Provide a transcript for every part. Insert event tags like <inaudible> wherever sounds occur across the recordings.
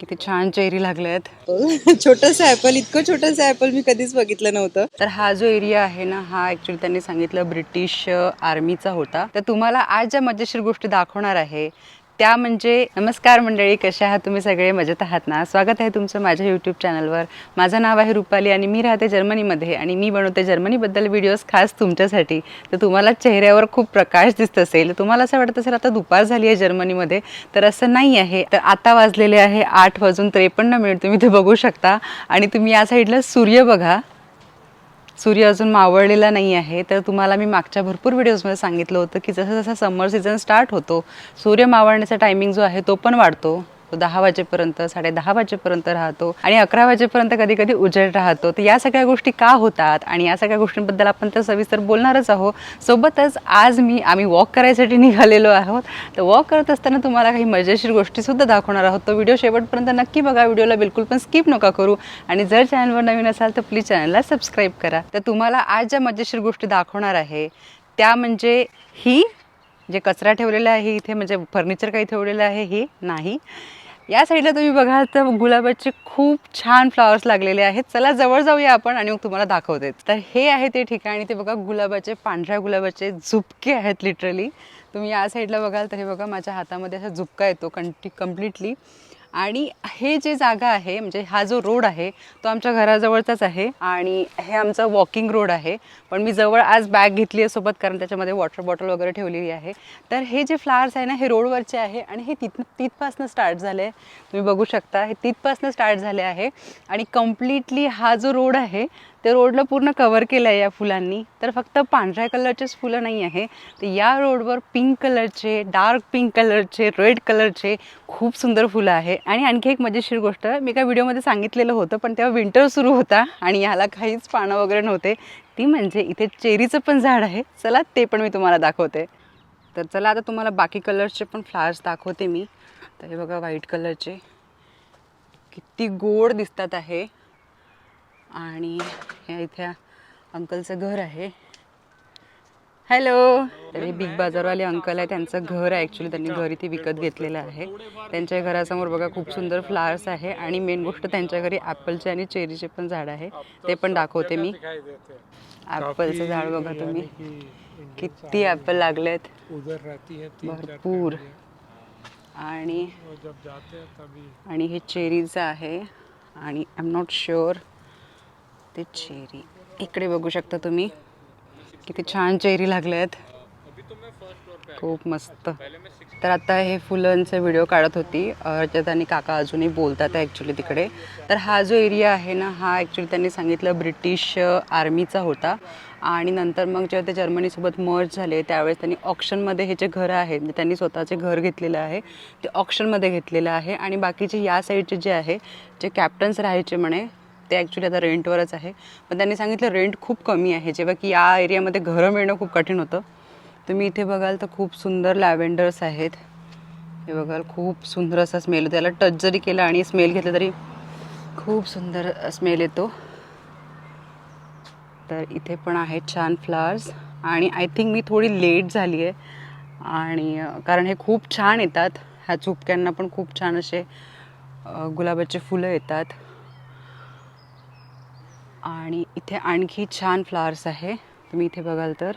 किती छान चेरी लागले आहेत <laughs> छोटंसं ॲपल इतकं छोटंसं ॲपल मी कधीच बघितलं नव्हतं. तर हा जो एरिया आहे ना हा ॲक्च्युली त्यांनी सांगितलं ब्रिटिश आर्मीचा होता. तर तुम्हाला आज ज्या मजेशीर गोष्टी दाखवणार आहे त्या म्हणजे नमस्कार मंडळी कशा आहात तुम्ही सगळे? मजेत आहात ना? स्वागत आहे तुमचं माझ्या यूट्यूब चॅनलवर माझं नाव आहे रुपाली आणि मी राहते जर्मनीमध्ये आणि मी बनवते जर्मनीबद्दल व्हिडिओज खास तुमच्यासाठी. तर तुम्हाला चेहऱ्यावर खूप प्रकाश दिसत असेल. तुम्हाला असं वाटत असेल आता दुपार झाली आहे जर्मनीमध्ये. तर असं नाही आहे. तर आता वाजलेले आहे आठ वाजून त्रेपन्न मिनिट. तुम्ही ते बघू शकता. आणि तुम्ही या साईडला सूर्य बघा. सूर्य अजून मावळलेला नाही आहे. तर तुम्हाला मी मागच्या भरपूर व्हिडिओजमध्ये सांगितलं होतं की जसं जसं समर सीझन स्टार्ट होतो सूर्य मावळण्याचा टायमिंग जो आहे तो पण वाढतो. तो दहा वाजेपर्यंत साडे दहा वाजेपर्यंत राहतो आणि अकरा वाजेपर्यंत कधी कधी उजेड राहतो. तर या सगळ्या गोष्टी का होतात आणि या सगळ्या गोष्टींबद्दल आपण तर सविस्तर बोलणारच आहोत. सोबतच आज मी आम्ही वॉक करायसाठी निघालेलो आहोत. तर वॉक करत असताना तुम्हाला काही मजेशीर गोष्टीसुद्धा दाखवणार आहोत. तो व्हिडिओ शेवटपर्यंत नक्की बघा. व्हिडिओला बिलकुल पण स्किप नका करू. आणि जर चॅनलवर नवीन असाल तर प्लीज चॅनलला सबस्क्राईब करा. तर तुम्हाला आज ज्या मजेशीर गोष्टी दाखवणार आहे त्या म्हणजे ही जे कचरा ठेवलेला आहे इथे म्हणजे फर्निचर काही ठेवलेलं आहे हे नाही. या साईडला तुम्ही बघाल तर गुलाबाचे खूप छान फ्लॉवर्स लागलेले आहेत. चला जवळ जाऊया आपण आणि मग तुम्हाला दाखवते. तर हे आहे ते ठिकाण ते बघा गुलाबाचे पांढऱ्या गुलाबाचे झुपके आहेत लिटरली तुम्ही या साईडला बघाल तर हे बघा माझ्या हातामध्ये असा झुपका येतो कंटी कम्प्लिटली आणि हे जे जागा आहे म्हणजे हा जो रोड आहे तो आमच्या घराजवळचाच आहे आणि हे आमचं वॉकिंग रोड आहे. पण मी जवळ आज बॅग घेतली आहे सोबत कारण त्याच्यामध्ये वॉटर बॉटल वगैरे ठेवलेली आहे. तर हे जे फ्लावर्स आहे ना हे रोडवरचे आहे आणि हे तिथ तिथपासनं स्टार्ट झाले आहे तुम्ही बघू शकता हे तिथपासनं स्टार्ट झाले आहे. आणि कम्प्लिटली हा जो रोड आहे ते रोडला पूर्ण कवर केलं आहे या फुलांनी. तर फक्त पांढऱ्या कलरचेच फुलं नाही आहे. तर या रोडवर पिंक कलरचे डार्क पिंक कलरचे रेड कलरचे खूप सुंदर फुलं आहे. आणि आणखी एक मजेशीर गोष्ट मी एका व्हिडिओमध्ये सांगितलेलं होतं पण तेव्हा विंटर सुरू होता आणि याला काहीच पानं वगैरे नव्हते. ती म्हणजे इथे चेरीचं पण झाड आहे. चला ते पण मी तुम्हाला दाखवते. तर चला आता तुम्हाला बाकी कलर्सचे पण फ्लावर्स दाखवते मी. तर हे बघा व्हाईट कलरचे किती गोड दिसतात आहे. आणि हे इथे अंकलचं घर आहे. हॅलो तर हे बिग बाजारवाले अंकल आहे. त्यांचं घर आहे. ॲक्च्युली त्यांनी घर इथे विकत घेतलेलं आहे. त्यांच्या घरासमोर बघा खूप सुंदर फ्लावर्स आहे. आणि मेन गोष्ट त्यांच्या घरी ॲपलचे आणि चेरीचे पण झाड आहे. ते पण दाखवते मी. ॲपलचं झाड बघा तुम्ही. किती ॲपल लागलेत. है भरपूर. आणि हैं आणि हे चेरीचं आहे. आणि आय एम नॉट शुअर ते चेरी. इकडे बघू शकता तुम्ही. किती छान चेरी लागले आहेत. खूप मस्त. तर आता हे फुलांचे व्हिडिओ काढत होती. अं, रजत आणि काका अजूनही बोलतात ॲक्च्युली तिकडे. तर हा जो एरिया आहे ना हा ॲक्च्युली त्यांनी सांगितलं ब्रिटिश आर्मीचा होता. आणि नंतर मग जेव्हा ते जर्मनीसोबत मर्ज झाले त्यावेळेस त्यांनी ऑप्शनमध्ये हे जे घरं आहेत म्हणजे त्यांनी स्वतःचे घर घेतलेलं आहे ते ऑप्शनमध्ये घेतलेलं आहे. आणि बाकीचे या साईडचे जे आहे जे कॅप्टन्स राहायचे म्हणे ते ॲक्च्युली आता रेंटवरच आहे. पण त्यांनी सांगितलं रेंट खूप कमी आहे. जेव्हा की या एरियामध्ये घरं मिळणं खूप कठीण होतं. तुम्ही इथे बघाल तर खूप सुंदर लॅव्हेंडर्स आहेत. हे बघाल खूप सुंदर असा स्मेल त्याला टच जरी केला आणि स्मेल घेतलं तरी खूप सुंदर स्मेल येतो. तर इथे पण आहेत छान फ्लावर्स आणि आय थिंक मी थोडी लेट झाली आहे. आणि कारण हे खूप छान येतात. ह्या चुपक्यांना पण खूप छान असे गुलाबाचे फुलं येतात. आणि इथे आणखी छान फ्लावर्स आहे. तुम्ही इथे बघाल तर.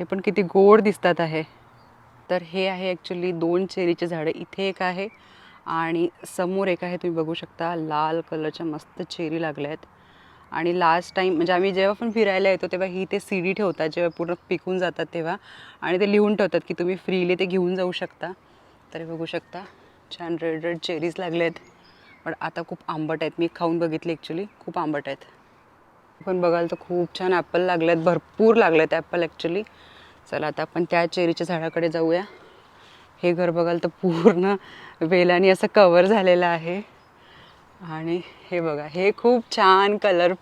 हे पण किती गोड दिसतात आहे. तर हे आहे ॲक्च्युली दोन चेरीचे झाडं. इथे एक आहे आणि समोर एक आहे. तुम्ही बघू शकता लाल कलरच्या मस्त चेरी लागल्या आहेत आणि लास्ट टाईम म्हणजे आम्ही जेव्हा पण फिरायला येतो तेव्हा ही ते सी डी ठेवतात. जेव्हा पूर्ण पिकून जातात तेव्हा. आणि ते लिहून ठेवतात की तुम्ही फ्रीली ते घेऊन जाऊ शकता. तर बघू शकता छान रेड रेड चेरीज लागले आहेत पण आता खूप आंबट आहेत. मी खाऊन बघितले ॲक्च्युली खूप आंबट आहेत. आपण बघाल तर खूप छान ॲपल लागले आहेत भरपूर लागले आहेत ॲपल ॲक्च्युली चला आता आपण त्या चेरीच्या झाडाकडे जाऊया. हे घर बघाल तर पूर्ण वेलाने असं कवर झालेलं आहे. आणि हे बघा हे खूप छान कलर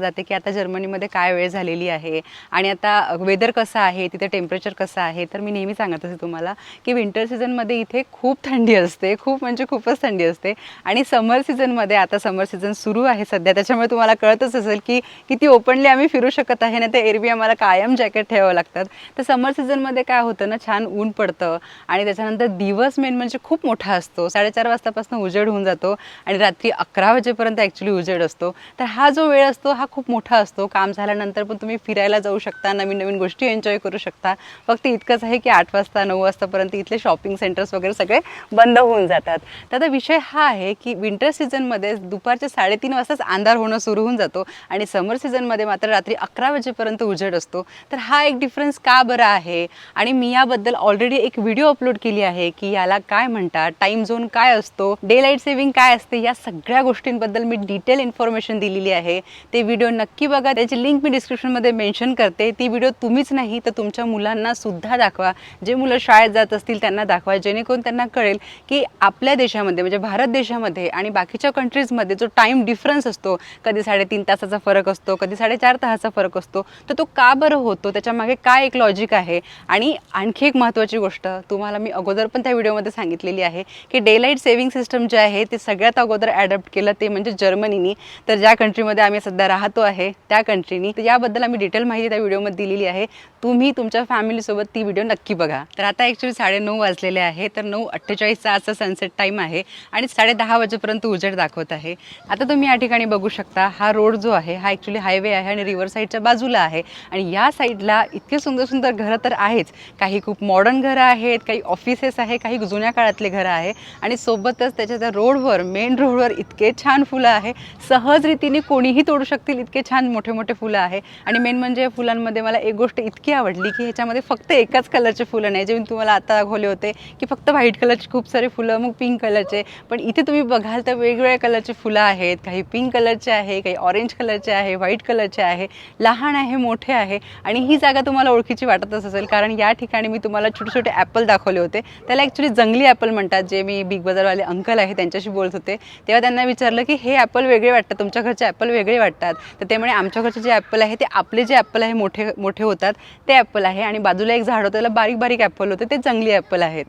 जाते की आता जर्मनीमध्ये काय वेळ झालेली आहे आणि आता वेदर कसं आहे तिथे टेम्परेचर कसं आहे तर मी नेहमी सांगत असते तुम्हाला की विंटर सीझनमध्ये इथे खूप थंडी असते खूप म्हणजे खूपच थंडी असते. आणि समर सीझनमध्ये आता समर सीझन सुरू आहे सध्या त्याच्यामुळे तुम्हाला कळतच असेल की किती ओपनली आम्ही फिरू शकत आहे. ना तर एरवी आम्हाला कायम जॅकेट ठेवावं लागतात. तर समर सीझनमध्ये काय होतं ना छान ऊन पडतं आणि त्याच्यानंतर दिवस मेन म्हणजे खूप मोठा असतो. साडेचार वाजतापासून उजेड होऊन जातो आणि रात्री अकरा वाजेपर्यंत ॲक्च्युली उजेड असतो. तर हा जो वेळ असतो हा खूप मोठा असतो. काम झाल्यानंतर पण तुम्ही फिरायला जाऊ शकता नवीन नवीन गोष्टी एन्जॉय करू शकता. फक्त इतकंच आहे की आठ वाजता नऊ वाजतापर्यंत इथले शॉपिंग सेंटर्स वगैरे सगळे बंद होऊन जातात. तर आता विषय हा आहे की विंटर सीझनमध्ये दुपारच्या साडेतीन वाजताच अंधार होणं सुरू होऊन जातो आणि समर सीझनमध्ये मात्र रात्री अकरा वाजेपर्यंत उजेड असतो. तर हा एक डिफरन्स का बरं आहे? आणि मी याबद्दल ऑलरेडी एक व्हिडिओ अपलोड केली आहे की याला काय म्हणतात टाईम झोन काय असतो डे लाइट सेव्हिंग काय असते या सगळ्या गोष्टींबद्दल मी डिटेल इन्फॉर्मेशन दिलेली आहे. ते व्हिडिओ व्हिडिओ नक्की बघा. त्याची लिंक मी डिस्क्रिप्शनमध्ये मेन्शन करते. ती व्हिडिओ तुम्हीच नाही तर तुमच्या मुलांना सुद्धा दाखवा. जे मुलं शाळेत जात असतील त्यांना दाखवा. जेणेकरून त्यांना कळेल की आपल्या देशामध्ये म्हणजे भारत देशामध्ये आणि बाकीच्या कंट्रीजमध्ये जो टाईम डिफरन्स असतो कधी साडेतीन तासाचा फरक असतो कधी साडेचार तासाचा फरक असतो तर तो का बरं होतो? त्याच्यामागे काय एक लॉजिक आहे? आणि आणखी एक महत्त्वाची गोष्ट तुम्हाला मी अगोदर पण त्या व्हिडिओमध्ये सांगितलेली आहे की डे लाइट सेव्हिंग सिस्टम जे आहे ते सगळ्यात अगोदर ॲडॉप्ट केलं ते म्हणजे जर्मनीनी. तर ज्या कंट्रीमध्ये आम्ही सध्या राहतो आहे त्या कंट्रीनी तर याबद्दल आम्ही डिटेल माहिती त्या व्हिडिओमध्ये दिलेली आहे. तुम्ही तुमच्या फॅमिलीसोबत ती व्हिडिओ नक्की बघा. तर आता ॲक्च्युली साडेनऊ वाजलेले आहे तर नऊ अठ्ठेचाळीसचा आजचा सनसेट टाईम आहे आणि साडे दहा वाजेपर्यंत उजेड दाखवत आहे. आता तुम्ही या ठिकाणी बघू शकता हा रोड जो आहे हा ॲक्च्युली हायवे आहे आणि रिव्हर साईडच्या बाजूला आहे. आणि या साईडला इतके सुंदर सुंदर घरं तर आहेच. काही खूप मॉडर्न घरं आहेत काही ऑफिसेस आहे काही जुन्या काळातले घरं आहे. आणि सोबतच त्याच्या त्या रोडवर मेन रोडवर इतके छान फुलं आहे. सहज रीतीने कोणीही तोडू शकतील इतके छान मोठे मोठे फुलं आहे. आणि मेन म्हणजे फुलांमध्ये मला एक गोष्ट इतकी आवडली की ह्याच्यामध्ये फक्त एकाच कलरचे फुलं नाही. जे मी तुम्हाला आता दाखवले होते की फक्त व्हाईट कलरचे खूप सारे फुलं मग पिंक कलरचे. पण इथे तुम्ही बघाल तर वेगवेगळ्या कलरचे फुलं आहेत. काही पिंक कलरचे आहे काही ऑरेंज कलरचे आहे व्हाईट कलरचे आहे. लहान आहे मोठे आहे. आणि ही जागा तुम्हाला ओळखीची वाटतच असेल कारण या ठिकाणी मी तुम्हाला छोटे छोटे ॲपल दाखवले होते. त्याला ॲक्च्युली जंगली ॲपल म्हणतात जे मी बिग बाजारवाले अंकल आहे त्यांच्याशी बोलत होते. तेव्हा त्यांना विचारलं की हे ॲपल वेगळे वाटतात तुमच्या घरचे ॲपल वेगळे वाटतात. तर ते म्हणे आमच्या घरचे जे ॲपल आहे ते आपले जे ॲपल आहे मोठे मोठे होतात. ते ॲपल आहे आणि बाजूला एक झाड होतं त्याला बारीक बारीक ॲपल होते ते जंगली ॲपल आहेत.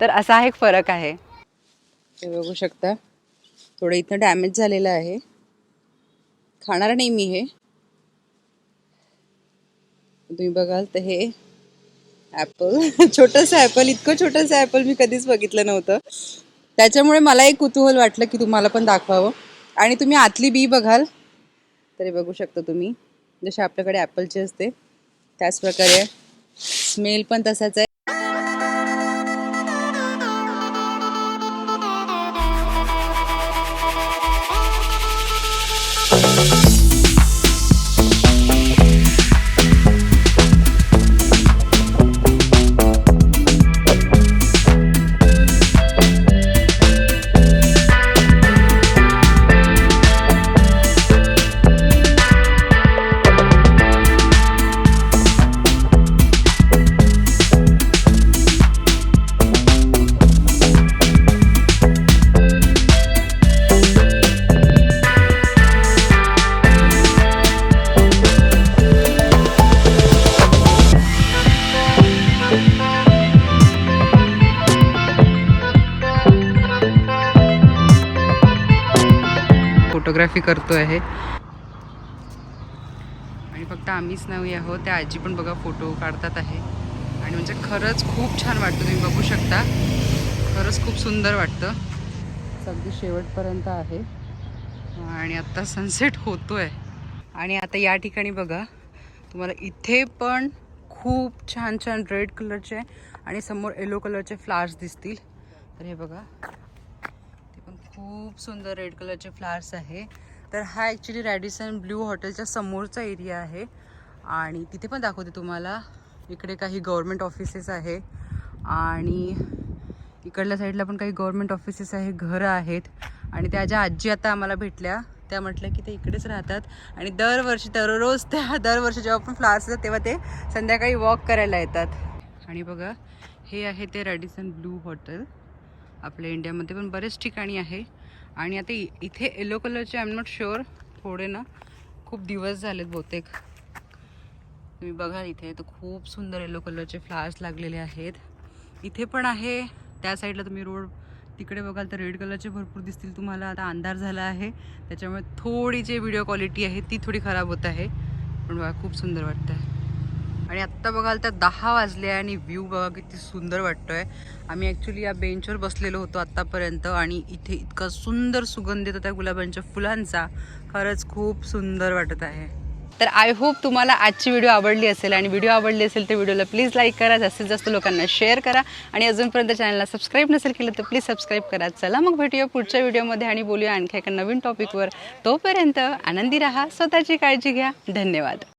तर असा हा एक फरक आहे. ते बघू शकता. थोडं इथं डॅमेज झालेलं आहे. खाणार नाही मी हे. तुम्ही बघाल तर हे ॲपल <laughs> छोटंसं ॲपल इतकं छोटंसं ॲपल मी कधीच बघितलं नव्हतं. त्याच्यामुळे मला एक कुतूहल वाटलं की तुम्हाला पण दाखवावं. आणि तुम्ही आतली बी बघाल. तरी बघू शकता तुम्ही. जसे आपल्याकडे ॲपलची असते. त्याच प्रकारे स्मेल पण तसाच आहे. फोटोग्राफी करतो आहे आणि फक्त आम्हीच नाही आहोत त्या आजी पण बघा फोटो काढतात आहे. आणि म्हणजे खरंच खूप छान वाटतं तुम्ही बघू शकता. खरंच खूप सुंदर वाटतं. अगदी शेवटपर्यंत आहे. आणि आत्ता सनसेट होतो आहे आणि आता या ठिकाणी बघा तुम्हाला इथे पण खूप छान छान रेड कलरचे आणि समोर येलो कलरचे फ्लावर्स दिसतील. तर हे बघा. खूप सुंदर रेड कलरचे फ्लावर्स आहे. तर हा ॲक्च्युली रॅडिसन ब्ल्यू हॉटेलच्या समोरचा एरिया आहे. आणि तिथे पण दाखवते तुम्हाला. इकडे काही गव्हर्मेंट ऑफिसेस आहे. आणि इकडल्या साईडला पण काही गव्हर्मेंट ऑफिसेस आहे घरं आहेत. आणि त्या ज्या आजी आता आम्हाला भेटल्या त्या म्हटल्या की ते इकडेच राहतात. आणि दरवर्षी दररोज त्या दरवर्षी जेव्हा पण फ्लावर्स येतात तेव्हा ते संध्याकाळी वॉक करायला येतात. आणि बघा हे आहे ते रॅडिसन ब्लू हॉटेल आपल्या इंडियामध्ये पण बरेच ठिकाणी आहे. आणि आता इथे येलो कलरचे आय एम नॉट शुअर थोडे ना खूप दिवस झालेत बहुतेक. तुम्ही बघा इथे तर खूप सुंदर येलो कलरचे फ्लावर्स लागलेले आहेत. इथे पण आहे. त्या साईडला तुम्ही रोड तिकडे बघाल तर रेड कलरचे भरपूर दिसतील तुम्हाला. आता अंधार झाला आहे. त्याच्यामुळे थोडी जे व्हिडिओ क्वालिटी आहे. ती थोडी खराब होत आहे. पण बघा खूप सुंदर वाटतं आहे आणि आत्ता बघाल तर दहा वाजले आणि व्ह्यू बघा किती सुंदर वाटतोय. आम्ही ॲक्च्युली या बेंचवर बसलेलो होतो आत्तापर्यंत आणि इथे इतका सुंदर सुगंध येतो त्या गुलाबांच्या फुलांचा. खरंच खूप सुंदर वाटत आहे. तर आय होप तुम्हाला आजची व्हिडिओ आवडली असेल आणि व्हिडिओ आवडली असेल तर व्हिडिओला प्लीज लाईक करा. जास्तीत जास्त लोकांना शेअर करा. आणि अजूनपर्यंत चॅनलला सबस्क्राईब नसेल केलं तर प्लीज सबस्क्राईब करा. चला मग भेटूया पुढच्या व्हिडिओमध्ये आणि बोलूया आणखी एका नवीन टॉपिकवर तोपर्यंत आनंदी राहा स्वतःची काळजी घ्या. धन्यवाद.